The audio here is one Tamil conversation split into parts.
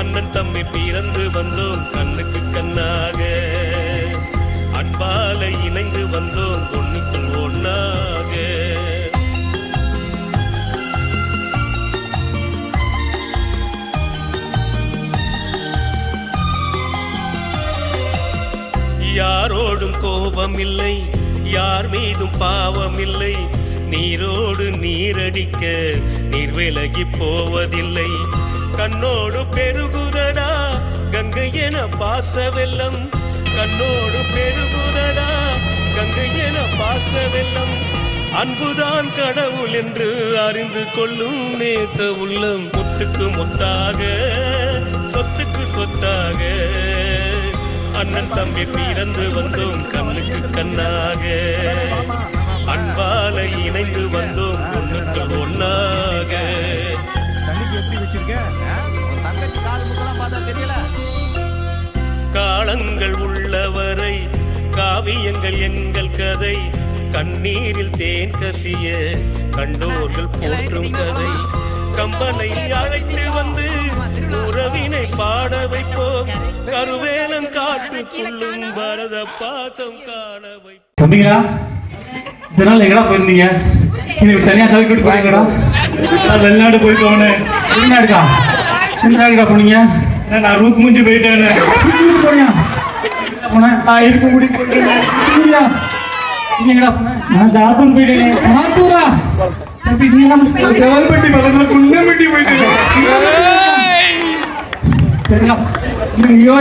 அண்ணன் தம்பி பிறந்து வந்தோம் கண்ணுக்கு கண்ணாக. அன்பால இணைந்து வந்தோம் ஒண்ணுக்குள் ஒன்னாக. யாரோடும் கோபம் இல்லை யார் மீதும் பாவம் இல்லை நீரோடு நீரடிக்க நீர் விலகி போவதில்லை. கண்ணோடு பெருகுதடா கங்கை என பாச வெள்ளம் கண்ணோடு பெருகுதடா கங்கை என பாச வெள்ளம் அன்புதான் கடவுள் என்று அறிந்து கொள்ளும் நேச உள்ளம். முத்துக்கு முத்தாக சொத்துக்கு சொத்தாக. அண்ணன் தம்பி பிறந்து வந்தோம் கண்ணுக்கு கண்ணாக. வச்சிருக்க ஆ? உன் தங்கச்சி கால் முக்கெல்லாம் பார்த்தா தெரியல. காலங்கள் உள்ளவரை காவியங்கள் எங்கள் கதை கண்ணீரில் தேன் கசிய கண்டோர்கள் போற்றும் கதை. கம்பனை அழைத்து வந்து உறவினை பாட வைப்போம். கருவேலம் காட்டுக்குள்ளும் பரத பாசம் காண வைப்போம். எங்கடா போயிருந்தீங்க? நீங்க தனியா தவிக்கிட்டு போறீங்கடா நான் வெளிநாடு போயிட்டு போனேன் வெளிநாடுக்கா எந்த நாடுக்கா போனீங்க? நான் ரூத் முடிஞ்சு போயிட்டேன் போனியா? போனேன். நான் இருக்க முடி போயிட்டேன் நான் ஜார்க்கண்ட் போயிட்டேன். நீங்க செவல்பட்டி பக்கத்துல குண்டம்பட்டி போயிட்டேன். ஐயோ,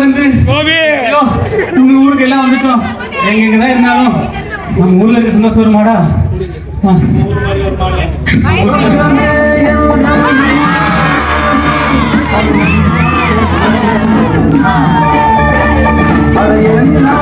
உங்க ஊருக்கு எல்லாம் வந்துட்டோம். எங்க எங்க தான் இருந்தாலும் நம்ம ஊர்ல இருக்க சந்தோஷம் வருமாடா. அதையெல்லாம்